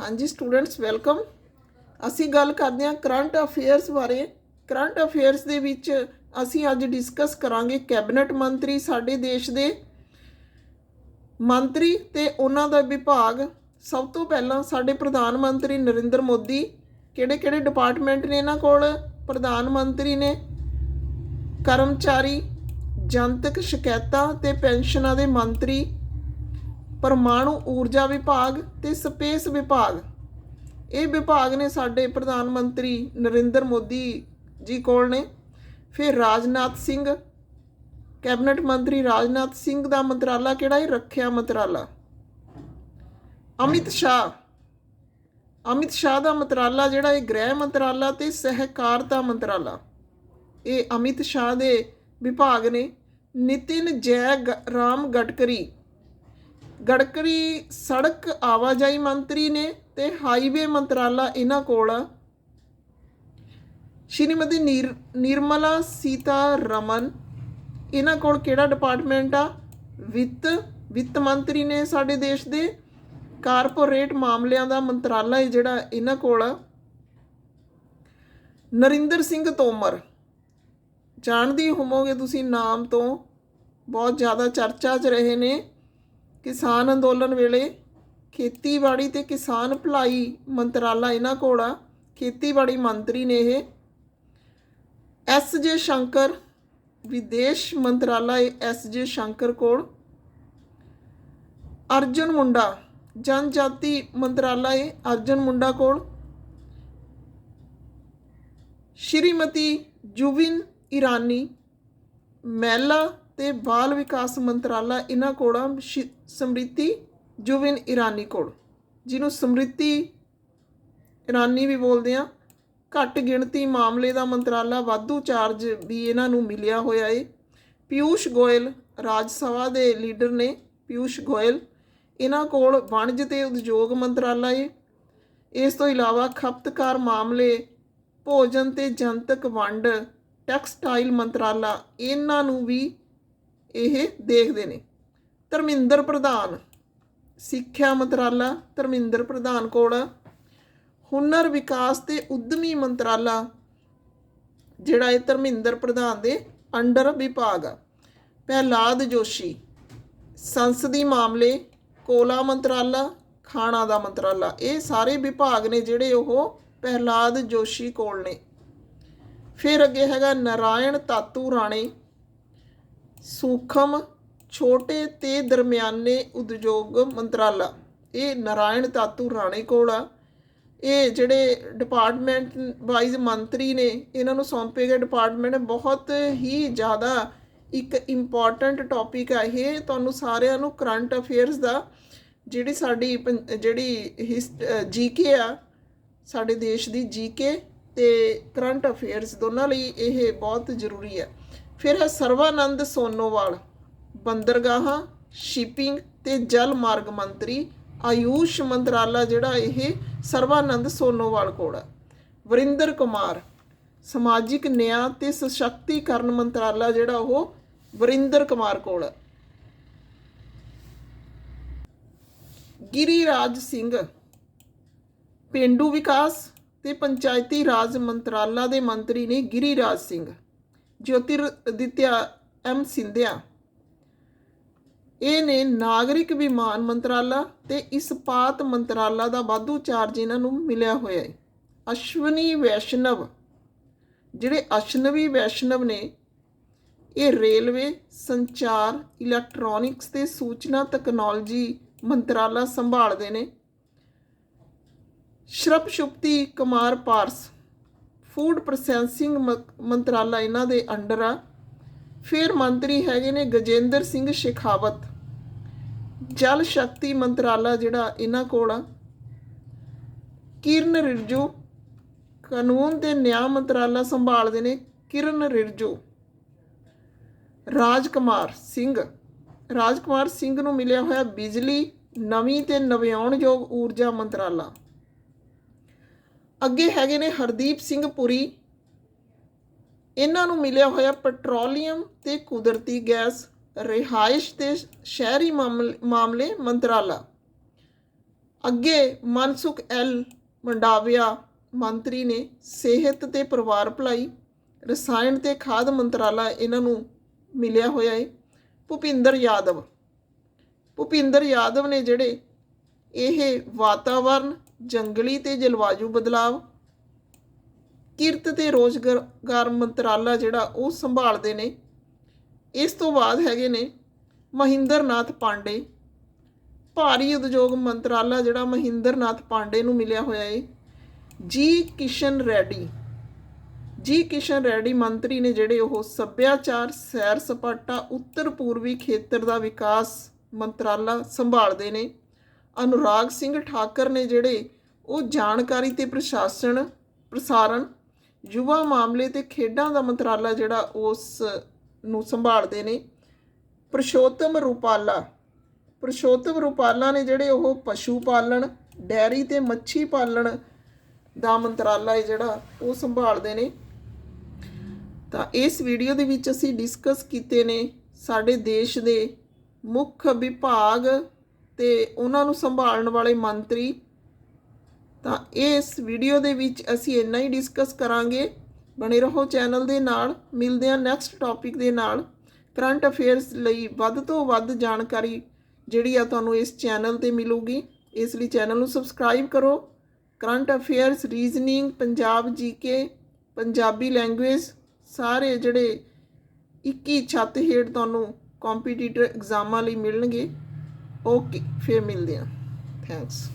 ਹਾਂਜੀ students welcome ਅਸੀਂ ਗੱਲ ਕਰਦੇ ਹਾਂ ਕਰੰਟ ਅਫੇਅਰਸ ਬਾਰੇ। ਕਰੰਟ ਅਫੇਅਰਸ ਦੇ ਵਿੱਚ ਅਸੀਂ ਅੱਜ ਡਿਸਕਸ ਕਰਾਂਗੇ ਕੈਬਨਿਟ ਮੰਤਰੀ ਸਾਡੇ ਦੇਸ਼ ਦੇ। ਮੰਤਰੀ ਤੇ ਉਹਨਾਂ ਦਾ ਵਿਭਾਗ। ਸਭ ਤੋਂ ਪਹਿਲਾਂ ਸਾਡੇ ਪ੍ਰਧਾਨ ਮੰਤਰੀ ਨਰਿੰਦਰ ਮੋਦੀ। ਕਿਹੜੇ ਕਿਹੜੇ ਡਿਪਾਰਟਮੈਂਟ ਨੇ ਇਹਨਾਂ ਕੋਲ? ਪ੍ਰਧਾਨ ਮੰਤਰੀ ਨੇ ਕਰਮਚਾਰੀ, ਜਨਤਕ ਸ਼ਿਕਾਇਤਾਂ ਤੇ ਪੈਨਸ਼ਨਾਂ ਦੇ ਮੰਤਰੀ। ਪਰਮਾਣੂ ਊਰਜਾ ਵਿਭਾਗ ਤੇ ਸਪੇਸ ਵਿਭਾਗ। ਇਹ ਵਿਭਾਗ ਨੇ ਸਾਡੇ ਪ੍ਰਧਾਨ ਮੰਤਰੀ ਨਰਿੰਦਰ ਮੋਦੀ ਜੀ ਕੋਲ ਨੇ। ਫਿਰ ਰਾਜਨਾਥ ਸਿੰਘ, ਕੈਬਨਿਟ ਮੰਤਰੀ ਰਾਜਨਾਥ ਸਿੰਘ ਦਾ ਮੰਤਰਾਲਾ ਕਿਹੜਾ ਹੈ? ਰੱਖਿਆ ਮੰਤਰਾਲਾ। ਅਮਿਤ ਸ਼ਾਹ। ਅਮਿਤ ਸ਼ਾਹ ਦਾ ਮੰਤਰਾਲਾ ਜਿਹੜਾ ਹੈ ਗ੍ਰਹਿ ਮੰਤਰਾਲਾ ਤੇ ਸਹਿਕਾਰਤਾ ਮੰਤਰਾਲਾ। ਇਹ ਅਮਿਤ ਸ਼ਾਹ ਦੇ ਵਿਭਾਗ ਨੇ ਨਿਤਿਨ ਜੈ ਗ- ਰਾਮ ਗਡਕਰੀ ਗੜਕਰੀ ਸੜਕ ਆਵਾਜਾਈ ਮੰਤਰੀ ਨੇ ਤੇ ਹਾਈਵੇ ਮੰਤਰਾਲਾ ਇਹਨਾਂ ਕੋਲ। ਆ ਸ਼੍ਰੀਮਤੀ ਨੀਰ, ਨਿਰਮਲਾ ਸੀਤਾ ਰਮਨ ਇਹਨਾਂ ਕੋਲ ਕਿਹੜਾ ਡਿਪਾਰਟਮੈਂਟ ਆ? ਵਿੱਤ ਵਿੱਤ ਮੰਤਰੀ ਨੇ ਸਾਡੇ ਦੇਸ਼ ਦੇ ਕਾਰਪੋਰੇਟ ਮਾਮਲਿਆਂ ਦਾ ਮੰਤਰਾਲਾ ਹੈ ਜਿਹੜਾ ਇਹਨਾਂ ਕੋਲ ਆ। ਨਰਿੰਦਰ ਸਿੰਘ ਤੋਮਰ, ਜਾਣਦੇ ਹੋਵੋਗੇ ਤੁਸੀਂ ਨਾਮ ਤੋਂ, ਬਹੁਤ ਜ਼ਿਆਦਾ ਚਰਚਾ 'ਚ ਰਹੇ ਨੇ। ਕਿਸਾਨ ਅੰਦੋਲਨ ਵੇਲੇ ਖੇਤੀਬਾੜੀ ਤੇ ਕਿਸਾਨ ਭਲਾਈ ਮੰਤਰਾਲਾ ਇਹਨਾਂ ਕੋਲ ਆ। ਖੇਤੀਬਾੜੀ ਮੰਤਰੀ ਨੇ ਇਹ। ਐਸ ਜੇ ਸ਼ੰਕਰ, ਵਿਦੇਸ਼ ਮੰਤਰਾਲਾ ਐਸ ਜੇ ਸ਼ੰਕਰ ਕੋਲ। ਅਰਜੁਨ ਮੁੰਡਾ, ਜਨਜਾਤੀ ਮੰਤਰਾਲਾ ਹੈ ਅਰਜੁਨ ਮੁੰਡਾ ਕੋਲ। ਸ਼੍ਰੀਮਤੀ ਜੁਵਿਨ ਇਰਾਨੀ ਮਹਿਲਾ ਤੇ ਬਾਲ ਵਿਕਾਸ ਮੰਤਰਾਲਾ ਇਹਨਾਂ ਕੋਲ ਆ ਸ਼ਿ- ਸਮ੍ਰਿਤੀ ਜੁਵਿਨ ਇਰਾਨੀ ਕੋਲ ਜਿਹਨੂੰ ਸਮ੍ਰਿਤੀ ਇਰਾਨੀ ਵੀ ਬੋਲਦੇ ਆ। ਘੱਟ ਗਿਣਤੀ ਮਾਮਲੇ ਦਾ ਮੰਤਰਾਲਾ, ਵਾਧੂ ਚਾਰਜ ਵੀ ਇਹਨਾਂ ਨੂੰ ਮਿਲਿਆ ਹੋਇਆ ਏ। ਪਿਊਸ਼ ਗੋਇਲ ਰਾਜ ਸਭਾ ਦੇ ਲੀਡਰ ਨੇ ਪਿਊਸ਼ ਗੋਇਲ। ਇਹਨਾਂ ਕੋਲ ਵਣਜ ਤੇ ਉਦਯੋਗ ਮੰਤਰਾਲਾ ਏ। ਇਸ ਤੋਂ ਇਲਾਵਾ ਖਪਤਕਾਰ ਮਾਮਲੇ, ਭੋਜਨ ਤੇ ਜਨਤਕ ਵੰਡ, ਟੈਕਸਟਾਈਲ ਮੰਤਰਾਲਾ, ਇਹਨਾਂ ਨੂੰ ਵੀ ਇਹ ਦੇਖਦੇ ਨੇ। ਧਰਮਿੰਦਰ ਪ੍ਰਧਾਨ, ਸਿੱਖਿਆ ਮੰਤਰਾਲਾ ਧਰਮਿੰਦਰ ਪ੍ਰਧਾਨ ਕੋਲ। ਆ। ਹੁਨਰ ਵਿਕਾਸ ਤੇ ਉਦਮੀ ਮੰਤਰਾਲਾ, ਜਿਹੜਾ ਇਹ ਧਰਮਿੰਦਰ ਪ੍ਰਧਾਨ ਦੇ ਅੰਡਰ ਵਿਭਾਗ ਆ। ਪ੍ਰਹਿਲਾਦ ਜੋਸ਼ੀ, ਸੰਸਦੀ ਮਾਮਲੇ, ਕੋਲਾ ਮੰਤਰਾਲਾ, ਖਾਣਾ ਦਾ ਮੰਤਰਾਲਾ, ਇਹ ਸਾਰੇ ਵਿਭਾਗ ਨੇ ਜਿਹੜੇ ਉਹ ਪ੍ਰਹਿਲਾਦ ਜੋਸ਼ੀ ਕੋਲ ਨੇ। ਫਿਰ ਅੱਗੇ ਹੈਗਾ ਨਾਰਾਇਣ ਤਾਤੂ ਰਾਣੇ ਸੂਖਮ ਛੋਟੇ ਤੇ ਦਰਮਿਆਨੇ ਉਦਯੋਗ ਮੰਤਰਾਲਾ। ਇਹ ਨਾਰਾਇਣ ਤਾਤੂ ਰਾਣੇ ਕੋਲ ਆ। ਇਹ ਜਿਹੜੇ ਡਿਪਾਰਟਮੈਂਟ ਵਾਈਜ਼ ਮੰਤਰੀ ਨੇ, ਇਹਨਾਂ ਨੂੰ ਸੌਂਪੇ ਗਏ ਡਿਪਾਰਟਮੈਂਟ ਬਹੁਤ ਹੀ ਜ਼ਿਆਦਾ ਇੱਕ ਇੰਪੋਰਟੈਂਟ ਟੌਪਿਕ ਆ ਇਹ। ਤੁਹਾਨੂੰ ਸਾਰਿਆਂ ਨੂੰ ਕਰੰਟ ਅਫੇਅਰਸ ਦਾ ਜਿਹੜੀ ਸਾਡੀ ਪੰ- ਜਿਹੜੀ ਜੀਕੇ ਆ, ਸਾਡੇ ਦੇਸ਼ ਦੀ ਜੀਕੇ ਤੇ ਕਰੰਟ ਅਫੇਅਰਸ ਦੋਨਾਂ ਲਈ ਇਹ ਬਹੁਤ ਜ਼ਰੂਰੀ ਹੈ ਫਿਰ ਹੈ ਸਰਵਾਨੰਦ ਸੋਨੋਵਾਲ, ਬੰਦਰਗਾਹਾਂ, ਸ਼ਿਪਿੰਗ ਤੇ ਜਲ ਮਾਰਗ ਮੰਤਰੀ ਆਯੂਸ਼ ਮੰਤਰਾਲਾ ਜਿਹੜਾ ਇਹ ਸਰਵਾਨੰਦ ਸੋਨੋਵਾਲ ਕੋਲ ਹੈ। ਵਰਿੰਦਰ ਕੁਮਾਰ, ਸਮਾਜਿਕ ਨਿਆਂ ਤੇ ਸਸ਼ਕਤੀਕਰਨ ਮੰਤਰਾਲਾ ਜਿਹੜਾ ਉਹ ਵਰਿੰਦਰ ਕੁਮਾਰ ਕੋਲ ਹੈ। ਗਿਰੀਰਾਜ ਸਿੰਘ, ਪਿੰਡੂ ਵਿਕਾਸ ਤੇ ਪੰਚਾਇਤੀ ਰਾਜ ਮੰਤਰਾਲਾ ਦੇ ਮੰਤਰੀ ਨੇ ਗਿਰੀਰਾਜ ਸਿੰਘ। ਜੋਤਿਰਦਿੱਤਿਆ ਐਮ ਸਿੰਧਿਆ। ਇਹ ਨੇ ਨਾਗਰਿਕ ਵਿਮਾਨ ਮੰਤਰਾਲਾ ਤੇ ਇਸਪਾਤ ਮੰਤਰਾਲਾ ਦਾ ਵਾਧੂ ਚਾਰਜ ਇਹਨਾਂ ਨੂੰ ਮਿਲਿਆ ਹੋਇਆ ਹੈ। ਅਸ਼ਵਨੀ ਵੈਸ਼ਨਵ, ਜਿਹੜੇ ਅਸ਼ਨਵੀ ਵੈਸ਼ਨਵ ਨੇ, ਇਹ ਰੇਲਵੇ ਸੰਚਾਰ ਇਲੈਕਟ੍ਰੋਨਿਕਸ ਤੇ ਸੂਚਨਾ ਤਕਨਾਲੋਜੀ ਮੰਤਰਾਲਾ ਸੰਭਾਲਦੇ ਨੇ। ਸ਼੍ਰਪਸ਼ੁਪਤੀ ਕੁਮਾਰ ਪਾਰਸ ਫੂਡ ਪ੍ਰੋਸੈਸਿੰਗ ਮੰਤਰਾਲਾ ਇਹਨਾਂ ਦੇ ਅੰਡਰ ਆ। ਫਿਰ ਮੰਤਰੀ ਹੈਗੇ ਨੇ ਗਜੇਂਦਰ ਸਿੰਘ ਸ਼ੇਖਾਵਤ। ਜਲ ਸ਼ਕਤੀ ਮੰਤਰਾਲਾ ਜਿਹੜਾ ਇਹਨਾਂ ਕੋਲ ਆ। ਕਿਰਨ ਰਿਰਜੂ ਕਾਨੂੰਨ ਤੇ ਨਿਆਂ ਮੰਤਰਾਲਾ ਸੰਭਾਲਦੇ ਨੇ ਕਿਰਨ ਰਿਰਜੂ ਰਾਜਕੁਮਾਰ ਸਿੰਘ। ਰਾਜਕੁਮਾਰ ਸਿੰਘ ਨੂੰ ਮਿਲਿਆ ਹੋਇਆ ਬਿਜਲੀ, ਨਵੀਂ ਤੇ ਨਵਿਆਉਣਯੋਗ ਊਰਜਾ ਮੰਤਰਾਲਾ। ਅੱਗੇ ਹੈਗੇ ਨੇ ਹਰਦੀਪ ਸਿੰਘ ਪੁਰੀ। ਇਹਨਾਂ ਨੂੰ ਮਿਲਿਆ ਹੋਇਆ ਪੈਟਰੋਲੀਅਮ ਤੇ ਕੁਦਰਤੀ ਗੈਸ, ਰਿਹਾਇਸ਼ ਤੇ ਸ਼ਹਿਰੀ ਮਾਮਲੇ ਮਾਮਲੇ ਮੰਤਰਾਲਾ। ਅੱਗੇ ਮਨਸੁਖ ਐਲ ਮੰਡਾਵਿਆ ਮੰਤਰੀ ਨੇ ਸਿਹਤ ਤੇ ਪਰਿਵਾਰ ਭਲਾਈ, ਰਸਾਇਣ ਤੇ ਖਾਦ ਮੰਤਰਾਲਾ ਇਹਨਾਂ ਨੂੰ ਮਿਲਿਆ ਹੋਇਆ ਹੈ ਭੁਪਿੰਦਰ ਯਾਦਵ। ਭੁਪਿੰਦਰ ਯਾਦਵ ਨੇ ਜਿਹੜੇ ਇਹ ਵਾਤਾਵਰਨ ਜੰਗਲੀ ਤੇ ਜਲਵਾਯੂ ਬਦਲਾਵ, ਕਿਰਤ ਤੇ ਰੋਜ਼ਗਾਰ ਮੰਤਰਾਲਾ ਜਿਹੜਾ ਉਹ ਸੰਭਾਲਦੇ ਨੇ। ਇਸ ਤੋਂ ਬਾਅਦ ਹੈਗੇ ਨੇ ਮਹਿੰਦਰ ਨਾਥ ਪਾਂਡੇ। ਭਾਰੀ ਉਦਯੋਗ ਮੰਤਰਾਲਾ ਜਿਹੜਾ ਮਹਿੰਦਰ ਨਾਥ ਪਾਂਡੇ ਨੂੰ ਮਿਲਿਆ ਹੋਇਆ ਏ। ਜੀ ਕਿਸ਼ਨ ਰੈਡੀ। ਜੀ ਕਿਸ਼ਨ ਰੈਡੀ ਮੰਤਰੀ ਨੇ ਜਿਹੜੇ ਉਹ ਸੱਭਿਆਚਾਰ ਸੈਰ ਸਪਾਟਾ ਉੱਤਰ ਪੂਰਬੀ ਖੇਤਰ ਦਾ ਵਿਕਾਸ ਮੰਤਰਾਲਾ ਸੰਭਾਲਦੇ ਨੇ। ਅਨੁਰਾਗ ਸਿੰਘ ਠਾਕਰ ਨੇ ਜਿਹੜੇ ਉਹ ਜਾਣਕਾਰੀ ਤੇ ਪ੍ਰਸ਼ਾਸਨ, ਪ੍ਰਸਾਰਣ, ਯੁਵਾ ਮਾਮਲੇ ਤੇ ਖੇਡਾਂ ਦਾ ਮੰਤਰਾਲਾ ਜਿਹੜਾ ਉਸ ਨੂੰ ਸੰਭਾਲਦੇ ਨੇ, ਪ੍ਰਸ਼ੋਤਮ ਰੂਪਾਲਾ। ਪ੍ਰਸ਼ੋਤਮ ਰੂਪਾਲਾ ਨੇ ਜਿਹੜੇ ਉਹ ਪਸ਼ੂ ਪਾਲਣ, ਡੈਰੀ ਤੇ ਮੱਛੀ ਪਾਲਣ ਦਾ ਮੰਤਰਾਲਾ ਹੈ ਜਿਹੜਾ ਉਹ ਸੰਭਾਲਦੇ ਨੇ। ਤਾਂ ਇਸ ਵੀਡੀਓ ਦੇ ਵਿੱਚ ਅਸੀਂ ਡਿਸਕਸ ਕੀਤੇ ਨੇ ਸਾਡੇ ਦੇਸ਼ ਦੇ ਮੁੱਖ ਵਿਭਾਗ ਤੇ ਉਹਨਾਂ ਨੂੰ ਸੰਭਾਲਣ ਵਾਲੇ ਮੰਤਰੀ, ਤਾਂ ਇਸ ਵੀਡੀਓ ਦੇ ਵਿੱਚ ਅਸੀਂ ਇੰਨਾ ਹੀ ਡਿਸਕਸ ਕਰਾਂਗੇ। ਬਣੇ ਰਹੋ ਚੈਨਲ ਦੇ ਨਾਲ, ਮਿਲਦੇ ਹਾਂ ਨੈਕਸਟ ਟੌਪਿਕ ਦੇ ਨਾਲ। ਕਰੰਟ ਅਫੇਅਰਸ ਲਈ ਵੱਧ ਤੋਂ ਵੱਧ ਜਾਣਕਾਰੀ ਜਿਹੜੀ ਆ ਤੁਹਾਨੂੰ ਇਸ ਚੈਨਲ ਤੇ ਮਿਲੂਗੀ। ਇਸ ਲਈ ਚੈਨਲ ਨੂੰ ਸਬਸਕ੍ਰਾਈਬ ਕਰੋ। Current affairs reasoning Punjab GK Punjabi language ਸਾਰੇ ਜਿਹੜੇ 21 ਛੱਤ ਹੇਠ ਤੁਹਾਨੂੰ ਕੰਪੀਟੀਟਰ ਐਗਜ਼ਾਮਾਂ ਲਈ ਮਿਲਣਗੇ। ਓਕੇ ਫਿਰ ਮਿਲਦੇ ਹਾਂ ਥੈਂਕਸ